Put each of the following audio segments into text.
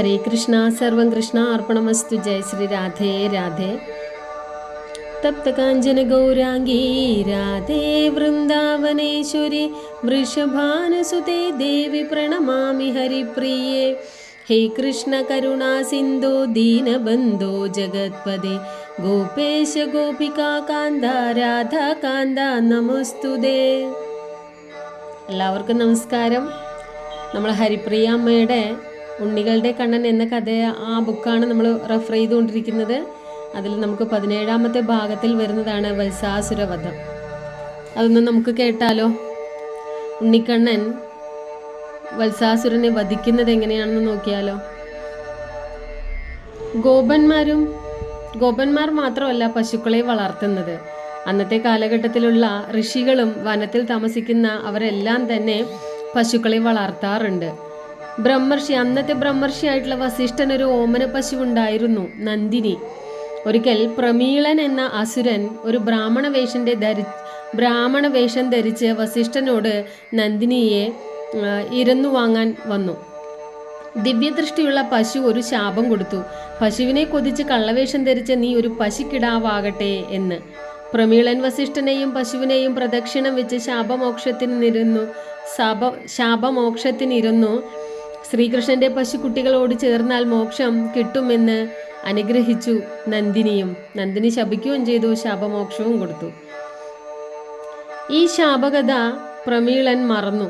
ഹരേ കൃഷ്ണ സർവം കൃഷ്ണ അർപ്പണമസ്തു. ജയ ശ്രീ രാധേ രാധേ. തപ്തകാഞ്ചന ഗൗരാംഗീ രാധേ വൃന്ദാവനേശ്വരി. വൃഷഭാനുസുതേ ദേവി പ്രണമാമി ഹരിപ്രിയേ. ഹേ കൃഷ്ണ കരുണാ സിന്ധോ ദീനബന്ധോ ജഗത്പദേ ഗോപേശ ഗോപികാ കാന്ത രാധാ കാന്ത നമസ്തുതേ. എല്ലാവർക്കും നമസ്കാരം. നമ്മൾ ഹരിപ്രിയ അമ്മയുടെ ഉണ്ണികളുടെ കണ്ണൻ എന്ന കഥ ആ ബുക്കാണ് നമ്മൾ റെഫർ ചെയ്തുകൊണ്ടിരിക്കുന്നത്. അതിൽ നമുക്ക് പതിനേഴാമത്തെ ഭാഗത്തിൽ വരുന്നതാണ് വത്സാസുരവധം. അതൊന്ന് നമുക്ക് കേട്ടാലോ? ഉണ്ണിക്കണ്ണൻ വത്സാസുരനെ വധിക്കുന്നത് എങ്ങനെയാണെന്ന് നോക്കിയാലോ? ഗോപന്മാരും ഗോപന്മാർ മാത്രമല്ല പശുക്കളെ വളർത്തുന്നത്. അന്നത്തെ കാലഘട്ടത്തിലുള്ള ഋഷികളും വനത്തിൽ താമസിക്കുന്ന അവരെല്ലാം തന്നെ പശുക്കളെ വളർത്താറുണ്ട്. ബ്രഹ്മർഷി അന്നത്തെ ബ്രഹ്മർഷിയായിട്ടുള്ള വസിഷ്ഠൻ ഒരു ഓമന പശു ഉണ്ടായിരുന്നു നന്ദിനി. ഒരിക്കൽ പ്രമീളൻ എന്ന അസുരൻ ഒരു ബ്രാഹ്മണ വേഷന്റെ ധരി ബ്രാഹ്മണ വേഷം ധരിച്ച് വസിഷ്ഠനോട് നന്ദിനിയെ ഇരന്നു വാങ്ങാൻ വന്നു. ദിവ്യദൃഷ്ടിയുള്ള പശു ഒരു ശാപം കൊടുത്തു. പശുവിനെ കൊതിച്ച് കള്ളവേഷം ധരിച്ച നീ ഒരു പശുക്കിടാവാകട്ടെ എന്ന്. പ്രമീളൻ വസിഷ്ഠനെയും പശുവിനെയും പ്രദക്ഷിണം വെച്ച് ശാപമോക്ഷത്തിനിരുന്നു ശാപ ശാപമോക്ഷത്തിനിരുന്നു ശ്രീകൃഷ്ണന്റെ പശുക്കുട്ടികളോട് ചേർന്നാൽ മോക്ഷം കിട്ടുമെന്ന് അനുഗ്രഹിച്ചു നന്ദിനിയും. നന്ദിനി ശപിക്കുകയും ചെയ്തു ശാപമോക്ഷവും കൊടുത്തു. ഈ ശാപകഥ പ്രമീളൻ മറന്നു.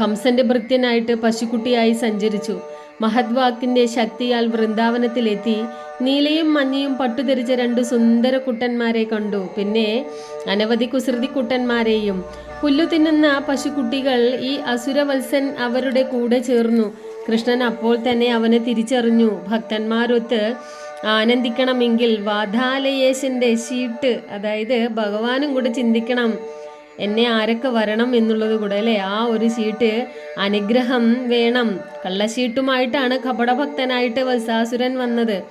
കംസന്റെ ഭൃത്യനായിട്ട് പശുക്കുട്ടിയായി സഞ്ചരിച്ചു. മഹദ്വാക്കിന്റെ ശക്തിയാൽ വൃന്ദാവനത്തിലെത്തി നീലയും മഞ്ഞയും പട്ടുധരിച്ച രണ്ട് സുന്ദര കുട്ടന്മാരെ കണ്ടു. പിന്നെ അനവധി കുസൃതി കുട്ടന്മാരെയും പുല്ലു തിന്നുന്ന പശുക്കുട്ടികൾ ഈ അസുരവത്സൻ അവരുടെ കൂടെ ചേർന്നു. കൃഷ്ണൻ അപ്പോൾ തന്നെ അവനെ തിരിച്ചറിഞ്ഞു. ഭക്തന്മാരൊത്ത് ആനന്ദിക്കണമെങ്കിൽ വാധാലയേശന്റെ ഷീട്ട് അതായത് ഭഗവാനും കൂടെ ചിന്തിക്കണം. എന്നെ ആരൊക്കെ വരണം എന്നുള്ളത് കൂടെ അല്ലേ? ആ ഒരു ഷീട്ട് അനുഗ്രഹം വേണം. കള്ളശീട്ടുമായിട്ടാണ് കപടഭക്തനായിട്ട് വത്സാസുരൻ വന്നത്.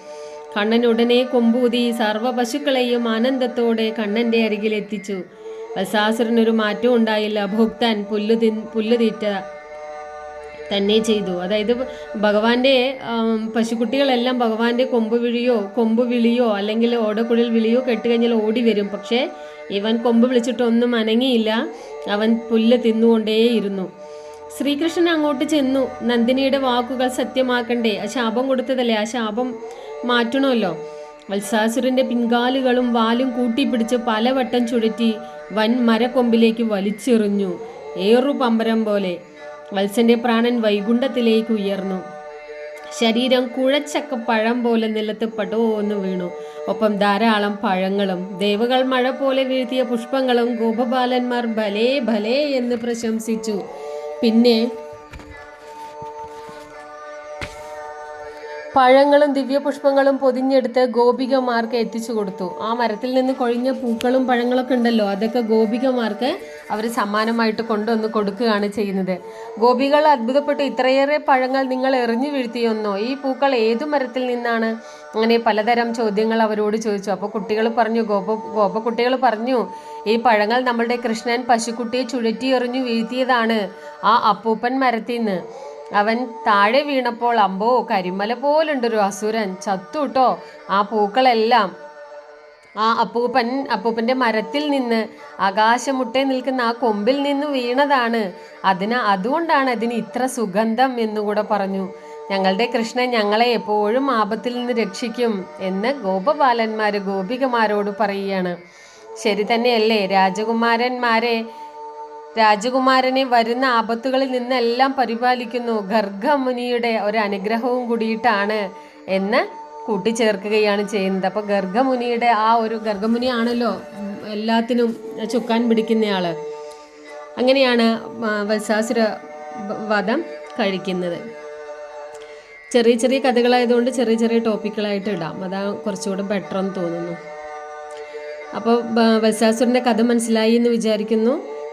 കണ്ണൻ ഉടനെ കൊമ്പൂതി സർവ പശുക്കളെയും ആനന്ദത്തോടെ കണ്ണന്റെ അരികിൽ മാറ്റം മാറ്റവും ഉണ്ടായില്ല. ഭുക്തൻ പുല്ല് തി പുല്ലു തീറ്റ തന്നെ ചെയ്തു. അതായത് ഭഗവാന്റെ പശുക്കുട്ടികളെല്ലാം ഭഗവാന്റെ കൊമ്പ് വിളിയോ കൊമ്പ് വിളിയോ അല്ലെങ്കിൽ ഓടക്കുഴൽ വിളിയോ കെട്ടുകഴിഞ്ഞാൽ ഓടി വരും. പക്ഷേ ഇവൻ കൊമ്പ് വിളിച്ചിട്ടൊന്നും അനങ്ങിയില്ല. അവൻ പുല്ല് തിന്നുകൊണ്ടേയിരുന്നു. ശ്രീകൃഷ്ണൻ അങ്ങോട്ട് ചെന്നു. നന്ദിനിയുടെ വാക്കുകൾ സത്യമാക്കണ്ടേ? ആ ശാപം കൊടുത്തതല്ലേ? ആ ശാപം മാറ്റണമല്ലോ. വത്സാസുരന്റെ പിൻകാലുകളും വാലും കൂട്ടിപ്പിടിച്ച് പലവട്ടം ചുഴറ്റി വൻ മരക്കൊമ്പിലേക്ക് വലിച്ചെറിഞ്ഞു. ഏറു പമ്പരം പോലെ വത്സന്റെ പ്രാണൻ വൈകുണ്ഠത്തിലേക്ക് ഉയർന്നു. ശരീരം കുഴച്ചക്ക പഴം പോലെ നിലത്ത് പടോന്ന് വീണു. ഒപ്പം ധാരാളം പഴങ്ങളും ദേവകൾ മഴ പോലെ വീഴ്ത്തിയ പുഷ്പങ്ങളും ഗോപബാലന്മാർ ഭലേ ഭലേ എന്ന് പ്രശംസിച്ചു. പിന്നെ പഴങ്ങളും ദിവ്യപുഷ്പങ്ങളും പൊതിഞ്ഞെടുത്ത് ഗോപികമാർക്ക് എത്തിച്ചു കൊടുത്തു. ആ മരത്തിൽ നിന്ന് കൊഴിഞ്ഞ പൂക്കളും പഴങ്ങളൊക്കെ ഉണ്ടല്ലോ അതൊക്കെ ഗോപികമാർക്ക് അവർ സമ്മാനമായിട്ട് കൊണ്ടുവന്ന് കൊടുക്കുകയാണ് ചെയ്യുന്നത്. ഗോപികൾ അത്ഭുതപ്പെട്ടു ഇത്രയേറെ പഴങ്ങൾ നിങ്ങൾ എറിഞ്ഞു വീഴ്ത്തിയൊന്നോ? ഈ പൂക്കൾ ഏതു മരത്തിൽ നിന്നാണ്? അങ്ങനെ പലതരം ചോദ്യങ്ങൾ അവരോട് ചോദിച്ചു. അപ്പോൾ കുട്ടികൾ പറഞ്ഞു ഗോപ ഗോപക്കുട്ടികൾ പറഞ്ഞു ഈ പഴങ്ങൾ നമ്മളുടെ കൃഷ്ണൻ പശുക്കുട്ടിയെ ചുഴറ്റി എറിഞ്ഞു വീഴ്ത്തിയതാണ് ആ അപ്പൂപ്പൻ മരത്തിൽ നിന്ന്. അവൻ താഴെ വീണപ്പോൾ അമ്പോ കരിമല പോലുണ്ടൊരു അസുരൻ ചത്തുട്ടോ ആ പൂക്കളെല്ലാം. ആ അപ്പൂപ്പൻ അപ്പൂപ്പന്റെ മരത്തിൽ നിന്ന് ആകാശമുട്ടെ നിൽക്കുന്ന ആ കൊമ്പിൽ നിന്ന് വീണതാണ്. അതിന് അതുകൊണ്ടാണ് അതിന് ഇത്ര സുഗന്ധം എന്നുകൂടെ പറഞ്ഞു. ഞങ്ങളുടെ കൃഷ്ണൻ ഞങ്ങളെ എപ്പോഴും ആപത്തിൽ നിന്ന് രക്ഷിക്കും എന്ന് ഗോപബാലന്മാര് ഗോപികമാരോട് പറയുകയാണ്. ശരി തന്നെയല്ലേ രാജകുമാരന്മാരെ രാജകുമാരനെ വരുന്ന ആപത്തുകളിൽ നിന്നെല്ലാം പരിപാലിക്കുന്നു. ഗർഗമുനിയുടെ ഒരു അനുഗ്രഹവും കൂടിയിട്ടാണ് എന്ന് കൂട്ടിച്ചേർക്കുകയാണ് ചെയ്യുന്നത്. അപ്പോൾ ഗർഗമുനിയുടെ ആ ഒരു ഗർഗമുനി ആണല്ലോ എല്ലാത്തിനും ചുക്കാൻ പിടിക്കുന്നയാൾ. അങ്ങനെയാണ് വത്സാസുര വധം കഴിക്കുന്നത്. ചെറിയ ചെറിയ കഥകളായതുകൊണ്ട് ചെറിയ ചെറിയ ടോപ്പിക്കുകളായിട്ട് ഇടാം. അതാ കുറച്ചുകൂടെ ബെറ്റർ എന്ന് തോന്നുന്നു. അപ്പോൾ വത്സാസുരന്റെ കഥ മനസ്സിലായി എന്ന് വിചാരിക്കുന്നു.